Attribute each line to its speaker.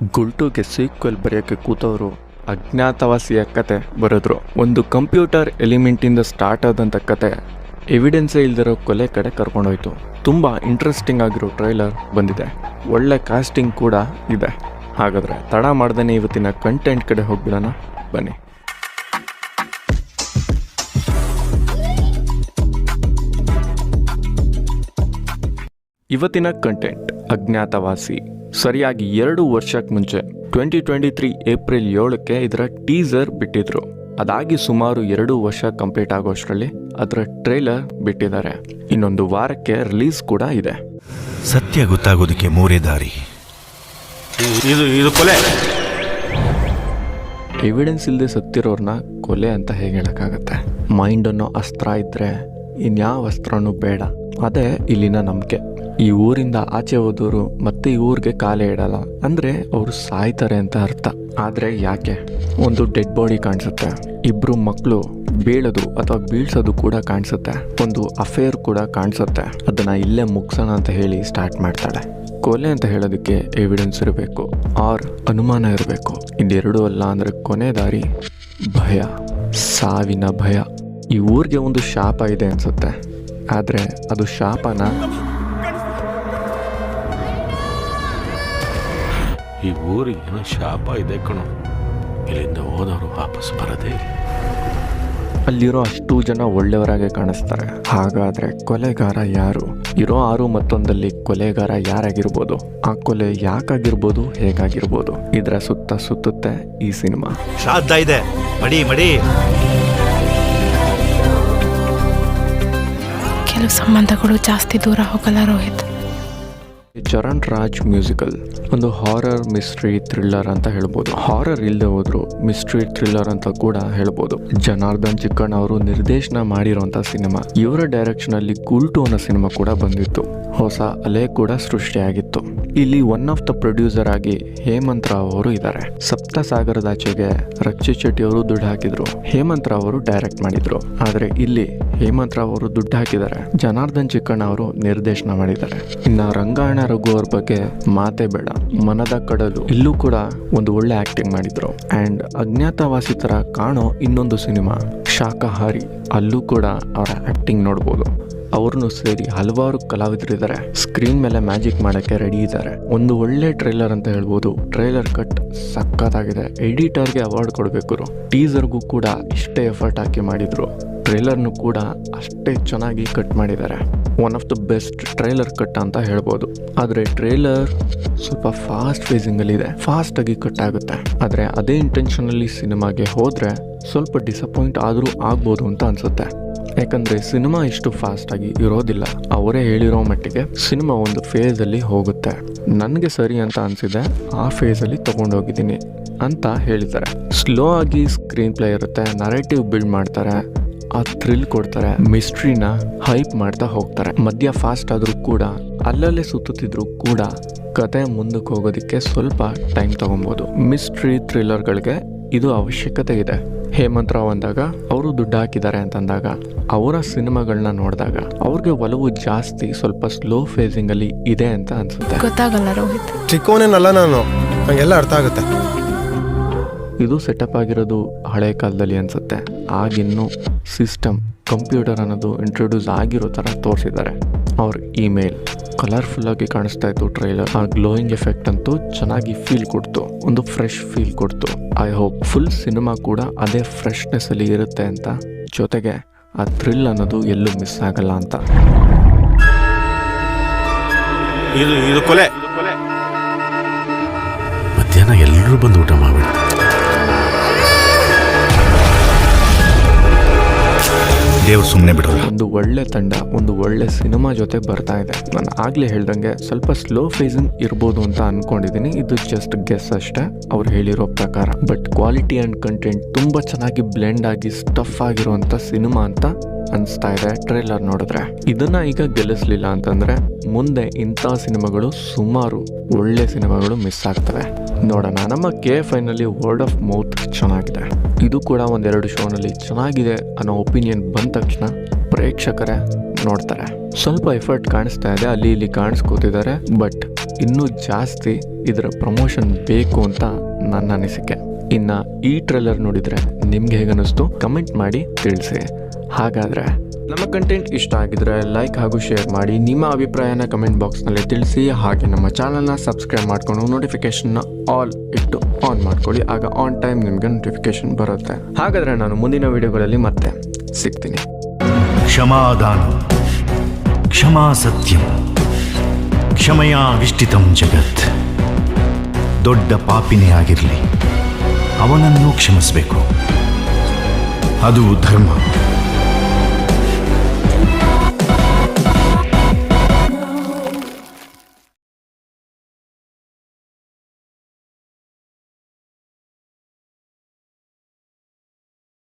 Speaker 1: ಗುಲ್ಟುಗೆ sequel ಬರೆಯೋಕ್ಕೆ ಕೂತವರು, ಅಜ್ಞಾತವಾಸಿಯ ಕತೆ ಬರೆದ್ರು. ಒಂದು ಕಂಪ್ಯೂಟರ್ ಎಲಿಮೆಂಟಿಂದ ಸ್ಟಾರ್ಟ್ ಆದಂಥ ಕತೆ ಎವಿಡೆನ್ಸೇ ಇಲ್ದಿರೋ ಕೊಲೆ ಕಡೆ ಕರ್ಕೊಂಡೋಯ್ತು. ತುಂಬ ಇಂಟ್ರೆಸ್ಟಿಂಗ್ ಆಗಿರೋ ಟ್ರೈಲರ್ ಬಂದಿದೆ. ಒಳ್ಳೆ ಕಾಸ್ಟಿಂಗ್ ಕೂಡ ಇದೆ. ಹಾಗಾದರೆ ತಡ ಮಾಡ್ದೇ ಇವತ್ತಿನ ಕಂಟೆಂಟ್ ಕಡೆ ಹೋಗ್ಬಿಡೋಣ. ಬನ್ನಿ. ಇವತ್ತಿನ ಕಂಟೆಂಟ್ ಅಜ್ಞಾತವಾಸಿ. ಸರಿಯಾಗಿ ಎರಡು ವರ್ಷಕ್ಕೆ ಮುಂಚೆ ಟ್ವೆಂಟಿ ಟ್ವೆಂಟಿ ತ್ರೀ ಏಪ್ರಿಲ್ ಏಳಕ್ಕೆ ಇದರ ಟೀಸರ್ ಬಿಟ್ಟಿದ್ರು. ಅದಾಗಿ ಸುಮಾರು ಎರಡು ವರ್ಷ ಕಂಪ್ಲೀಟ್ ಆಗೋಷ್ಟರಲ್ಲಿ ಅದರ ಟ್ರೇಲರ್ ಬಿಟ್ಟಿದ್ದಾರೆ. ಇನ್ನೊಂದು ವಾರಕ್ಕೆ ರಿಲೀಸ್ ಕೂಡ ಇದೆ.
Speaker 2: ಸತ್ಯ ಗೊತ್ತಾಗೋದಕ್ಕೆ ಮೂರೇ ದಾರಿ.
Speaker 3: ಇದು ಇದು ಕೊಲೆ.
Speaker 1: ಎವಿಡೆನ್ಸ್ ಇಲ್ಲದೆ ಸತ್ತಿರೋರ್ನ ಕೊಲೆ ಅಂತ ಹೇಗೆ ಹೇಳೋಕ್ಕಾಗತ್ತೆ? ಮೈಂಡ್ ಅನ್ನೋ ಅಸ್ತ್ರ ಇದ್ರೆ ಇನ್ಯಾವ ಅಸ್ತ್ರನೂ ಬೇಡ. ಅದೇ ಇಲ್ಲಿನ ನಂಬಿಕೆ. ಈ ಊರಿಂದ ಆಚೆ ಹೋದವರು ಮತ್ತೆ ಈ ಊರಿಗೆ ಕಾಲೇ ಇಡಲ್ಲ. ಅಂದ್ರೆ ಅವರು ಸಾಯ್ತಾರೆ ಅಂತ ಅರ್ಥ. ಆದ್ರೆ ಯಾಕೆ? ಒಂದು ಡೆಡ್ ಬಾಡಿ ಕಾಣಿಸುತ್ತೆ. ಇಬ್ರು ಮಕ್ಕಳು ಬೀಳೋದು ಅಥವಾ ಬೀಳ್ಸೋದು ಕೂಡ ಕಾಣಿಸುತ್ತೆ. ಒಂದು ಅಫೇರ್ ಕೂಡ ಕಾಣಿಸುತ್ತೆ. ಅದನ್ನ ಇಲ್ಲೇ ಮುಗ್ಸೋಣ ಅಂತ ಹೇಳಿ ಸ್ಟಾರ್ಟ್ ಮಾಡ್ತಾಳೆ. ಕೊಲೆ ಅಂತ ಹೇಳೋದಕ್ಕೆ ಎವಿಡೆನ್ಸ್ ಇರಬೇಕು. ಆರ್ ಅನುಮಾನ ಇರಬೇಕು. ಇದೆರಡೂ ಅಲ್ಲ ಅಂದರೆ ಕೊನೆ ದಾರಿ ಭಯ. ಸಾವಿನ ಭಯ. ಈ ಊರಿಗೆ ಒಂದು ಶಾಪ ಇದೆ ಅನ್ಸುತ್ತೆ. ಆದರೆ ಅದು ಶಾಪನ.
Speaker 3: ಈ ಊರಿಗೆ ಏನೋ ಶಾಪ ಇದೆ ಕಣೋ. ಇಲ್ಲಿಂದ ಹೋದವರು ವಾಪಸ್ ಬರದೇ ಇಲ್ಲ.
Speaker 1: ಅಲ್ಲಿರೋ ಅಷ್ಟು ಜನ ಒಳ್ಳೆಯವರಾಗೆ ಕಾಣಿಸ್ತಾರೆ. ಹಾಗಾದ್ರೆ ಕೊಲೆಗಾರ ಯಾರು? ಇರೋ ಆರು ಮತ್ತೊಂದಲ್ಲಿ ಕೊಲೆಗಾರ ಯಾರಾಗಿರ್ಬೋದು? ಆ ಕೊಲೆ ಯಾಕಾಗಿರ್ಬೋದು ಹೇಗಾಗಿರ್ಬೋದು? ಇದರ ಸುತ್ತ ಸುತ್ತುತ್ತೆ ಈ ಸಿನಿಮಾ.
Speaker 2: ಶ್ರಾದ್ದ ಇದೆ. ಮಡಿ ಮಡಿ.
Speaker 4: ಸಂಬಂಧಗಳು ಜಾಸ್ತಿ ದೂರ ಹೋಗಲ್ಲ ರೋಹಿತ್.
Speaker 1: ಚರಣ್ ರಾಜ್ ಮ್ಯೂಸಿಕಲ್ ಒಂದು ಹಾರರ್ ಮಿಸ್ಟ್ರಿ ಥ್ರಿಲ್ಲರ್ ಅಂತ ಹೇಳ್ಬೋದು. ಹಾರರ್ ಇಲ್ಲದೆ ಹೋದ್ರು ಮಿಸ್ಟ್ರಿ ಥ್ರಿಲ್ಲರ್ ಅಂತ ಕೂಡ ಹೇಳ್ಬೋದು. ಜನಾರ್ದನ್ ಚಿಕ್ಕಣ್ಣ ಅವರು ನಿರ್ದೇಶನ ಮಾಡಿರುವಂಥ ಸಿನಿಮಾ. ಇವರ ಡೈರೆಕ್ಷನ್ ಅಲ್ಲಿ ಗುಲ್ಟು ಅನ್ನೋ ಸಿನಿಮಾ ಕೂಡ ಬಂದಿತ್ತು. ಹೊಸ ಅಲೆ ಕೂಡ ಸೃಷ್ಟಿಯಾಗಿತ್ತು. ಇಲ್ಲಿ ಒನ್ ಆಫ್ ದ ಪ್ರೊಡ್ಯೂಸರ್ ಆಗಿ ಹೇಮಂತ್ ರಾವ್ ಅವರು ಇದ್ದಾರೆ. ಸಪ್ತ ಸಾಗರದಾಚೆಗೆ ರಕ್ಷಿತ್ ಶೆಟ್ಟಿ ಅವರು ದುಡ್ಡು ಹಾಕಿದ್ರು. ಹೇಮಂತ್ ರಾವ್ ಅವರು ಡೈರೆಕ್ಟ್ ಮಾಡಿದ್ರು. ಆದರೆ ಇಲ್ಲಿ ಹೇಮಂತ್ ರಾವ್ ಅವರು ದುಡ್ಡು ಹಾಕಿದ್ದಾರೆ. ಜನಾರ್ದನ್ ಚಿಕ್ಕಣ್ಣ ಅವರು ನಿರ್ದೇಶನ ಮಾಡಿದ್ದಾರೆ. ಇನ್ನ ರಂಗಾಯಣ ರಘು ಅವ್ರ ಬಗ್ಗೆ ಮಾತೇ ಬೇಡ. ಮನದ ಕಡಲು. ಇಲ್ಲೂ ಕೂಡ ಒಂದು ಒಳ್ಳೆ ಆಕ್ಟಿಂಗ್ ಮಾಡಿದ್ರು. ಅಂಡ್ ಅಜ್ಞಾತವಾಸಿ ತರ ಕಾಣೋ ಇನ್ನೊಂದು ಸಿನಿಮಾ, ಶಾಖಾಹಾರಿ. ಅಲ್ಲೂ ಕೂಡ ಅವರ ಆಕ್ಟಿಂಗ್ ನೋಡ್ಬೋದು. ಅವ್ರನ್ನೂ ಸೇರಿ ಹಲವಾರು ಕಲಾವಿದರಿದ್ದಾರೆ. ಸ್ಕ್ರೀನ್ ಮೇಲೆ ಮ್ಯಾಜಿಕ್ ಮಾಡಕ್ಕೆ ರೆಡಿ ಇದ್ದಾರೆ. ಒಂದು ಒಳ್ಳೆ ಟ್ರೈಲರ್ ಅಂತ ಹೇಳ್ಬೋದು. ಟ್ರೈಲರ್ ಕಟ್ ಸಖತ್ತಾಗಿದೆ. ಎಡಿಟರ್ಗೆ ಅವಾರ್ಡ್ ಕೊಡಬೇಕು ಟೀಸರ್ಗೂ ಕೂಡ ಇಷ್ಟೇ ಎಫರ್ಟ್ ಹಾಕಿ ಮಾಡಿದ್ರು. ಟ್ರೈಲರ್ನು ಕೂಡ ಅಷ್ಟೇ ಚೆನ್ನಾಗಿ ಕಟ್ ಮಾಡಿದ್ದಾರೆ. One of the best trailer cut ಅಂತ ಹೇಳ್ಬೋದು. ಆದರೆ ಟ್ರೈಲರ್ ಸ್ವಲ್ಪ ಫಾಸ್ಟ್ ಫೇಸಿಂಗಲ್ಲಿದೆ ಫಾಸ್ಟಾಗಿ ಕಟ್ ಆಗುತ್ತೆ. ಆದರೆ ಅದೇ ಇಂಟೆನ್ಷನಲ್ಲಿ ಸಿನಿಮಾಗೆ ಹೋದರೆ ಸ್ವಲ್ಪ ಡಿಸಪಾಯಿಂಟ್ ಆದರೂ ಆಗ್ಬೋದು ಅಂತ ಅನಿಸುತ್ತೆ. ಯಾಕಂದರೆ ಸಿನಿಮಾ ಇಷ್ಟು ಫಾಸ್ಟಾಗಿ ಇರೋದಿಲ್ಲ. ಅವರೇ ಹೇಳಿರೋ ಮಟ್ಟಿಗೆ ಸಿನಿಮಾ ಒಂದು ಫೇಸಲ್ಲಿ ಹೋಗುತ್ತೆ. ನನಗೆ ಸರಿ ಅಂತ ಅನಿಸಿದೆ. ಆ ಫೇಸಲ್ಲಿ ತೊಗೊಂಡೋಗಿದ್ದೀನಿ ಅಂತ ಹೇಳಿದ್ದಾರೆ. ಸ್ಲೋ ಆಗಿ ಸ್ಕ್ರೀನ್ ಪ್ಲೇ ಇರುತ್ತೆ ನರೇಟಿವ್ ಬಿಲ್ಡ್ ಮಾಡ್ತಾರೆ. ಆ ಥ್ರಿಲ್ ಕೊಡ್ತಾರೆ ಮಿಸ್ಟ್ರಿನ ಹೈಪ್ ಮಾಡ್ತಾ ಹೋಗ್ತಾರೆ. ಮಧ್ಯ ಫಾಸ್ಟ್ ಆದರೂ ಕೂಡ ಅಲ್ಲಲ್ಲೇ ಸುತ್ತುತ್ತಿದ್ರು ಕೂಡ ಕತೆ ಮುಂದಕ್ಕೆ ಹೋಗೋದಕ್ಕೆ ಸ್ವಲ್ಪ ಟೈಮ್ ತಗೊಬೋದು. ಮಿಸ್ಟ್ರಿ ಥ್ರಿಲ್ಲರ್ಗಳಿಗೆ ಇದು ಅವಶ್ಯಕತೆ ಇದೆ. ಹೇಮಂತ್ ರಾವ್ ಅಂದಾಗ ಅವರು ದುಡ್ಡು ಹಾಕಿದ್ದಾರೆ ಅಂತಂದಾಗ ಅವರ ಸಿನಿಮಾಗಳನ್ನ ನೋಡಿದಾಗ ಅವ್ರಿಗೆ ಒಲವು ಜಾಸ್ತಿ ಸ್ವಲ್ಪ ಸ್ಲೋ ಫೇಸಿಂಗ್ ಅಲ್ಲಿ ಇದೆ ಅಂತ ಅನ್ಸುತ್ತೆ.
Speaker 4: ಗೊತ್ತಾಗಲ್ಲ ರೋಹಿತ್.
Speaker 5: ಚಿಕ್ಕವನೇನಲ್ಲ ನಾನು ನಂಗೆಲ್ಲ ಅರ್ಥ ಆಗುತ್ತೆ.
Speaker 1: ಇದು ಸೆಟಪ್ ಆಗಿರೋದು ಹಳೆ ಕಾಲದಲ್ಲಿ ಅನ್ಸುತ್ತೆ. ಆಗಿನ್ನು ಸಿಸ್ಟಮ್ ಕಂಪ್ಯೂಟರ್ ಅನ್ನೋದು ಇಂಟ್ರೊಡ್ಯೂಸ್ ಆಗಿರೋ ಥರ ತೋರಿಸಿದ್ದಾರೆ. ಅವ್ರ ಇಮೇಲ್ ಕಲರ್ಫುಲ್ ಆಗಿ ಕಾಣಿಸ್ತಾ ಇತ್ತು ಟ್ರೈಲರ್ ಆ ಗ್ಲೋಯಿಂಗ್ ಎಫೆಕ್ಟ್ ಅಂತೂ ಚೆನ್ನಾಗಿ ಫೀಲ್ ಕೊಡ್ತು. ಒಂದು ಫ್ರೆಶ್ ಫೀಲ್ ಕೊಡ್ತು. ಐ ಹೋಪ್ ಫುಲ್ ಸಿನಿಮಾ ಕೂಡ ಅದೇ ಫ್ರೆಶ್ನೆಸ್ ಅಲ್ಲಿ ಇರುತ್ತೆ ಅಂತ ಜೊತೆಗೆ ಆ ಥ್ರಿಲ್ ಅನ್ನೋದು ಎಲ್ಲೂ ಮಿಸ್ ಆಗಲ್ಲ ಅಂತ.
Speaker 3: ಇದು ಇದು ಕೊಲೆ. ಮಧ್ಯಾಹ್ನ ಎಲ್ಲರೂ ಬಂದು ಊಟ ಮಾಡ್ಬಿಡ್ತಾರೆ.
Speaker 2: ದೇವ್ರು ಸುಮ್ಮನೆ ಬಿಡೋಲ್ಲ.
Speaker 1: ಒಂದು ಒಳ್ಳೆ ತಂಡ, ಒಂದು ಒಳ್ಳೆ ಸಿನಿಮಾ ಜೊತೆ ಬರ್ತಾ ಇದೆ. ನಾನು ಆಗ್ಲೇ ಹೇಳ್ದಂಗೆ ಸ್ವಲ್ಪ ಸ್ಲೋ ಫೇಸಿಂಗ್ ಇರ್ಬೋದು ಅಂತ ಅನ್ಕೊಂಡಿದ್ದೀನಿ ಇದು ಜಸ್ಟ್ ಗೆಸ್ ಅಷ್ಟೇ, ಅವ್ರು ಹೇಳಿರೋ ಪ್ರಕಾರ. ಬಟ್ ಕ್ವಾಲಿಟಿ ಅಂಡ್ ಕಂಟೆಂಟ್ ತುಂಬಾ ಚೆನ್ನಾಗಿ ಬ್ಲೆಂಡ್ ಆಗಿ ಸ್ಟಫ್ ಆಗಿರುವಂತ ಸಿನಿಮಾ ಅಂತ ಅನಿಸ್ತಾ ಇದೆ ಟ್ರೇಲರ್ ನೋಡಿದ್ರೆ. ಇದನ್ನ ಈಗ ಗೆಲ್ಲಿಸ್ಲಿಲ್ಲ ಅಂತಂದ್ರೆ ಮುಂದೆ ಇಂಥ ಸಿನಿಮಾಗಳು ಸುಮಾರು ಒಳ್ಳೆ ಸಿನಿಮಾಗಳು ಮಿಸ್ ಆಗ್ತವೆ. ನೋಡೋಣ, ನಮ್ಮ ಕೆ ಎಫ್ ಐನಲ್ಲಿ ವರ್ಡ್ ಆಫ್ ಮೌತ್ ಚೆನ್ನಾಗಿದೆ. ಇದು ಕೂಡ ಒಂದೆರಡು ಶೋನಲ್ಲಿ ಚೆನ್ನಾಗಿದೆ ಅನ್ನೋ ಒಪಿನಿಯನ್ ಬಂದ ತಕ್ಷಣ ಪ್ರೇಕ್ಷಕರೇ ನೋಡ್ತಾರೆ. ಸ್ವಲ್ಪ ಎಫರ್ಟ್ ಕಾಣಿಸ್ತಾ ಇದೆ, ಅಲ್ಲಿ ಇಲ್ಲಿ ಕಾಣಿಸ್ಕೋತಿದ್ದಾರೆ, ಬಟ್ ಇನ್ನೂ ಜಾಸ್ತಿ ಇದರ ಪ್ರಮೋಷನ್ ಬೇಕು ಅಂತ ನನ್ನ ಅನಿಸಿಕೆ. ಇನ್ನು ಈ ಟ್ರೇಲರ್ ನೋಡಿದರೆ ನಿಮ್ಗೆ ಹೇಗನ್ನಿಸ್ತು? ಕಮೆಂಟ್ ಮಾಡಿ ತಿಳಿಸಿ. ಹಾಗಾದರೆ ನಮ್ಮ ಕಂಟೆಂಟ್ ಇಷ್ಟ ಆಗಿದ್ರೆ ಲೈಕ್ ಹಾಗೂ ಶೇರ್ ಮಾಡಿ ನಿಮ್ಮ ಅಭಿಪ್ರಾಯನ ಕಮೆಂಟ್ ಬಾಕ್ಸ್ನಲ್ಲಿ ತಿಳಿಸಿ. ಹಾಗೆ ನಮ್ಮ ಚಾನಲ್ನ ಸಬ್ಸ್ಕ್ರೈಬ್ ಮಾಡ್ಕೊಂಡು ನೋಟಿಫಿಕೇಶನ್ನ ಆಲ್ ಇಟ್ಟು ಆನ್ ಮಾಡ್ಕೊಳ್ಳಿ. ಆಗ ಆನ್ ಟೈಮ್ ನಿಮಗೆ ನೋಟಿಫಿಕೇಶನ್ ಬರುತ್ತೆ. ಹಾಗಾದರೆ ನಾನು ಮುಂದಿನ ವಿಡಿಯೋಗಳಲ್ಲಿ ಮತ್ತೆ ಸಿಗ್ತೀನಿ.
Speaker 2: ಕ್ಷಮಾದಾನ, ಕ್ಷಮಾ ಸತ್ಯಂ ಕ್ಷಮೆಯ ವಿಷ್ಟಿತಂ ಜಗತ್. ದೊಡ್ಡ ಪಾಪಿನೇ ಆಗಿರಲಿ, ಅವನನ್ನು ಕ್ಷಮಿಸಬೇಕು. ಅದು ಧರ್ಮ.